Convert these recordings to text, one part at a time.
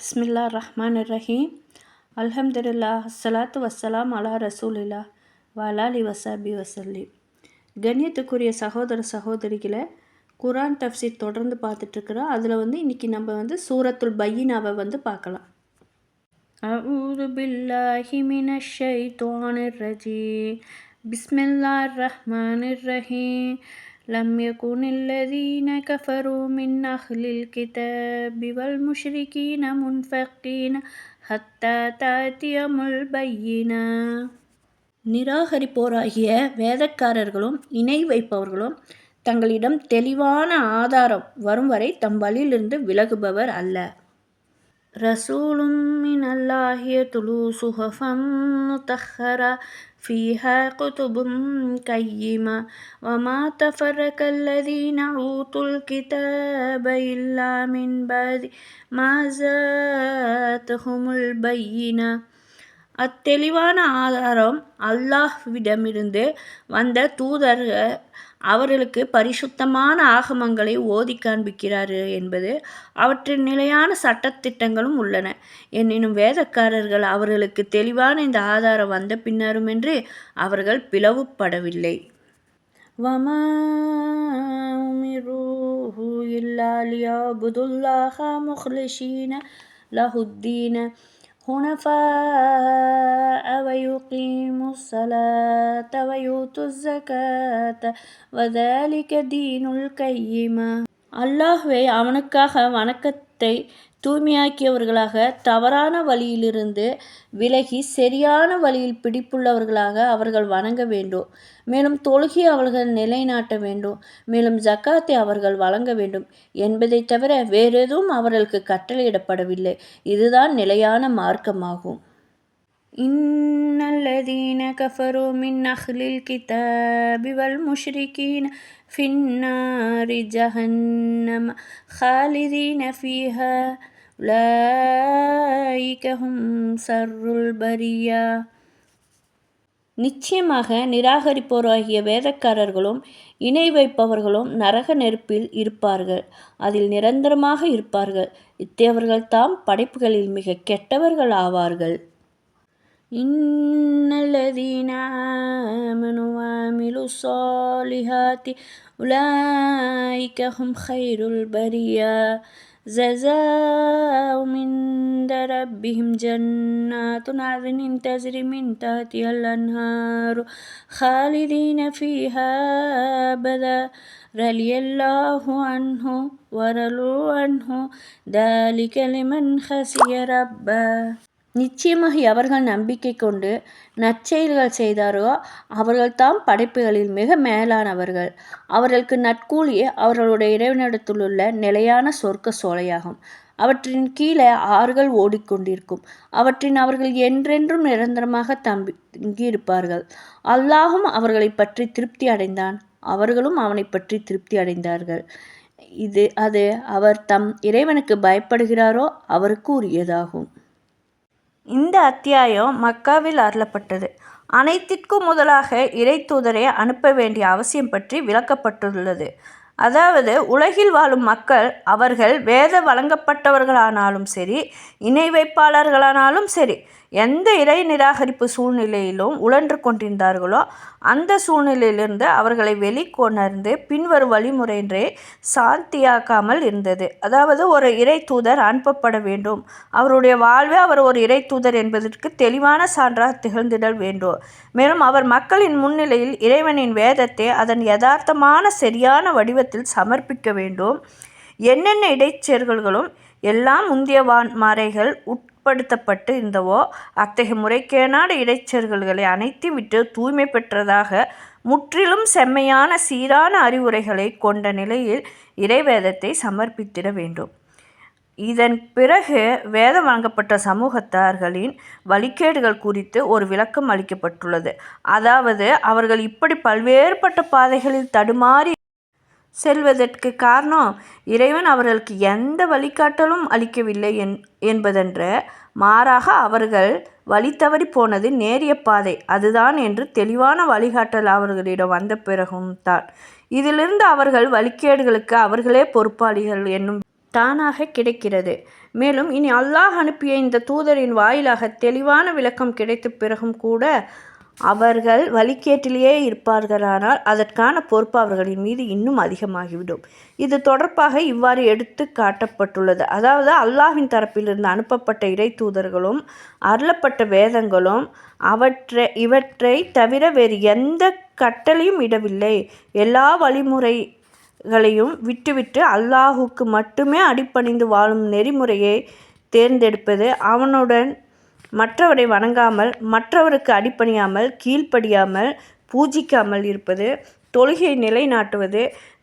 பிஸ்மில்லா ரஹ்மான் ரஹீம் அல்ஹம்துலில்லா அஸ்ஸலாத்து வஸ்ஸலாம் அலா ரசூலில்லா வலாலி வசாபி வசல்லி கண்ணியத்துக்குரிய சகோதர சகோதரிகளை குரான் தஃப்சீர் தொடர்ந்து பார்த்துட்ருக்குறோம் அதில் வந்து இன்றைக்கி நம்ம வந்து சூரத்துல் பையினாவை வந்து பார்க்கலாம் أعوذ بالله من الشيطان الرجيم بسم الله الرحمن الرحيم لم يكن الذين كفروا من أهل الكتاب والمشركين منفقين حتى تأتيهم البينة நிராகரிப்போராகிய வேதக்காரர்களும் இணை வைப்பவர்களும் தங்களிடம் தெளிவான ஆதாரம் வரும் வரை தம் வழியிலிருந்து விலகுபவர் அல்ல ரசூலும் மினல்லாஹ் யத்லூ சுஹஃபம் முத்தஹ்ஹரா فيها كتب قيمة وما تفرق الذين أوتوا الكتاب إلا من بعد ما جاءتهم البينة. அத்தெளிவான ஆதாரம் அல்லாஹ்விடமிருந்து வந்த தூதர் அவர்களுக்கு பரிசுத்தமான ஆகமங்களை ஓதி காண்பிக்கிறார் என்பது அவற்றின் நிலையான சட்டத்திட்டங்களும் உள்ளன. எனினும் வேதக்காரர்கள் அவர்களுக்கு தெளிவான இந்த ஆதாரம் வந்த பின்னரும் என்று அவர்கள் பிளவுப்படவில்லை வமா இல்லா லியா புதுல்லாஹா முஹ்லிஷீன லஹுத்தீன حنفاء ويقيموا الصلاة ويؤتوا الزكاة وذلك دين القيمة அல்லாஹ்வை அவனுக்காக வணக்கத்தை தூய்மையாக்கியவர்களாக தவறான வழியிலிருந்து விலகி சரியான வழியில் பிடிப்புள்ளவர்களாக அவர்கள் வணங்க வேண்டும். மேலும் தொழுகை அவர்கள் நிலைநாட்ட வேண்டும். மேலும் ஜக்காத்தை அவர்கள் வழங்க வேண்டும். என்பதை தவிர வேறெதுவும் அவர்களுக்கு கட்டளையிடப்படவில்லை. இதுதான் நிலையான மார்க்கமாகும். إن الذين كفروا من أهل الكتاب والمشركين في النار جهنم خالدين فيها أولئك هم شر البرية நிச்சயமாக நிராகரிப்போராகிய வேதக்காரர்களும் இணை வைப்பவர்களும் நரக நெருப்பில் இருப்பார்கள் அதில் நிரந்தரமாக இருப்பார்கள் இத்தேவர்கள் தாம் படைப்புகளில் மிக கெட்டவர்கள் ஆவார்கள் إن الذين آمنوا وعملوا الصالحات أولئك هم خير البرية. جزاؤهم عند ربهم جنات عدن تجري من تحتها الأنهار خالدين فيها أبدا. رضي الله عنه ورضوا عنه. ذلك لمن خشي ربه. நிச்சயமாக எவர்கள் நம்பிக்கை கொண்டு நற்செயல்கள் செய்தாரோ அவர்கள் தாம் படைப்புகளில் மிக மேலானவர்கள். அவர்களுக்கு நற்கூலியே அவர்களுடைய இறைவனிடத்திலுள்ள நிலையான சொர்க்க சோலையாகும். அவற்றின் கீழே ஆறுகள் ஓடிக்கொண்டிருக்கும். அவற்றின் அவர்கள் என்றென்றும் நிரந்தரமாக தம்பி தங்கியிருப்பார்கள். அல்லாஹும் அவர்களை பற்றி திருப்தி அடைந்தான். அவர்களும் அவனை பற்றி திருப்தி அடைந்தார்கள். இது அது அவர் தம் இறைவனுக்கு பயப்படுகிறாரோ அவருக்கு உரியதாகும். இந்த அத்தியாயம் மக்காவில் அருளப்பட்டது. அனைத்திற்கும் முதலாக இறை தூதரை அனுப்ப வேண்டிய அவசியம் பற்றி விளக்கப்பட்டுள்ளது. அதாவது உலகில் வாழும் மக்கள் அவர்கள் வேத வழங்கப்பட்டவர்களானாலும் சரி இணை வைப்பாளர்களானாலும் சரி எந்த இறை நிராகரிப்பு சூழ்நிலையிலும் உழன்று கொண்டிருந்தார்களோ அந்த சூழ்நிலையிலிருந்து அவர்களை வெளிக்கொணர்ந்து பின்வரும் வழிமுறையின்றே சாந்தியாக்காமல் இருந்தது. அதாவது ஒரு இறை தூதர் அனுப்பப்பட வேண்டும். அவருடைய வாழ்வே அவர் ஒரு இறை தூதர் என்பதற்கு தெளிவான சான்றாக திகழ்ந்திடல் வேண்டும். மேலும் அவர் மக்களின் முன்னிலையில் இறைவனின் வேதத்தை அதன் யதார்த்தமான சரியான வடிவத்தில் சமர்ப்பிக்க வேண்டும். என்னென்ன இடைச்செருகல்களும் எல்லாம் முந்திய வான்மாரைகள் உட்படுத்தப்பட்டு இருந்தவோ அத்தகைய முறைகேடான இடைச்செருகல்களை அனைத்து விட்டு தூய்மை பெற்றதாக முற்றிலும் செம்மையான சீரான அறிவுரைகளை கொண்ட நிலையில் இறைவேதத்தை சமர்ப்பித்திட வேண்டும். இதன் பிறகு வேதம் வழங்கப்பட்ட சமூகத்தார்களின் வழிகேடுகள் குறித்து ஒரு விளக்கம் அளிக்கப்பட்டுள்ளது. அதாவது அவர்கள் இப்படி பல்வேறுபட்ட பாதைகளில் தடுமாறி செல்வதற்கு காரணம் இறைவன் அவர்களுக்கு எந்த வழிகாட்டலும் அளிக்கவில்லை என் என்பதென்ற மாறாக அவர்கள் வழி தவறி போனது நேரிய பாதை. அதுதான் என்று தெளிவான வழிகாட்டல் அவர்களிடம் வந்த பிறகும் தான். இதிலிருந்து அவர்கள் வழிகேடுகளுக்கு அவர்களே பொறுப்பாளிகள் என்னும் தானாக கிடைக்கிறது. மேலும் இனி அல்லாஹ் அனுப்பிய இந்த தூதரின் வாயிலாக தெளிவான விளக்கம் கிடைத்த பிறகும் கூட அவர்கள் வழிகேட்டிலேயே இருப்பார்களானால் அதற்கான பொறுப்பு அவர்களின் மீது இன்னும் அதிகமாகிவிடும். இது தொடர்பாக இவ்வாறு எடுத்து காட்டப்பட்டுள்ளது. அதாவது அல்லாஹின் தரப்பிலிருந்து அனுப்பப்பட்ட இறை தூதர்களும் அருளப்பட்ட வேதங்களும் அவற்றை இவற்றை தவிர வேறு எந்த கட்டளையும் இடவில்லை. எல்லா வழிமுறைகளையும் விட்டுவிட்டு அல்லாஹுக்கு மட்டுமே அடிபணிந்து வாழும் நெறிமுறையை தேர்ந்தெடுப்பது அவனுடன் மற்றவரை வணங்காமல் மற்றவருக்கு அடிப்பணியாமல் கீழ்ப்படியாமல் பூஜிக்காமல் இருப்பது தொழுகை நிலைநாட்டுவது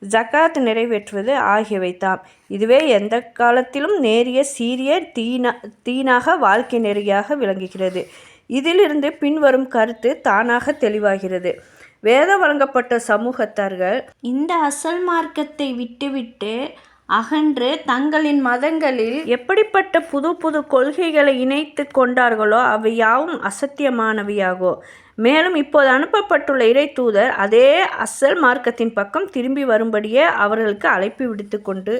ஜக்காத் நிறைவேற்றுவது ஆகியவைதாம். இதுவே எந்த காலத்திலும் நேரிய சீரிய தீனா தீனாக வாழ்க்கை நெறியாக விளங்குகிறது. இதிலிருந்து பின்வரும் கருத்து தானாக தெளிவாகிறது. வேதம் வழங்கப்பட்ட சமூகத்தார்கள் இந்த அசல் மார்க்கத்தை விட்டுவிட்டு அகன்று தங்களின் மதங்களில் எப்படிப்பட்ட புது புது கொள்கைகளை இணைத்து கொண்டார்களோ அவை யாவும் அசத்தியமானவையாகோ. மேலும் இப்போது அனுப்பப்பட்டுள்ள இறை தூதர் அதே அசல் மார்க்கத்தின் பக்கம் திரும்பி வரும்படியே அவர்களுக்கு அழைப்பு விடுத்து கொண்டு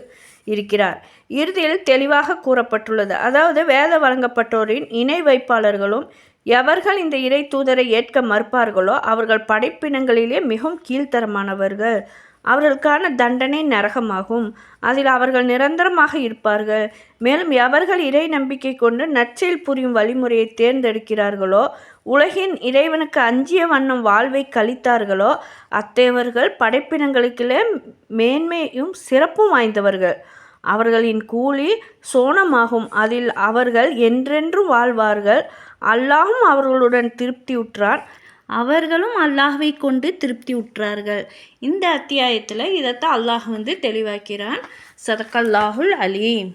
இருக்கிறார். இறுதியில் தெளிவாக கூறப்பட்டுள்ளது. அதாவது வேத வழங்கப்பட்டோரின் இணை வைப்பாளர்களும் எவர்கள் இந்த இறை தூதரை ஏற்க மறுப்பார்களோ அவர்கள் படைப்பினங்களிலே மிகவும் கீழ்த்தரமானவர்கள். அவர்களுக்கான தண்டனை நரகமாகும். அதில் அவர்கள் நிரந்தரமாக இருப்பார்கள். மேலும் எவர்கள் இறை நம்பிக்கை கொண்டு நற்செயல் புரியும் வழிமுறையை தேர்ந்தெடுக்கிறார்களோ உலகின் இறைவனுக்கு அஞ்சிய வண்ணம் வாழ்வை கழித்தார்களோ அத்தேவர்கள் படைப்பினங்களுக்கிலே மேன்மையும் சிறப்பும் வாய்ந்தவர்கள். அவர்களின் கூலி சோனமாகும். அதில் அவர்கள் என்றென்றும் வாழ்வார்கள். அல்லாஹும் அவர்களுடன் திருப்தியுற்றான். அவர்களும் அல்லாஹ்வை கொண்டு திருப்தி உற்றார்கள் இந்த அத்தியாயத்தில் இதைத்தான் அல்லாஹ் வந்து தெளிவாக்கிறான். சதக்கல்லாஹுல் அலீம்.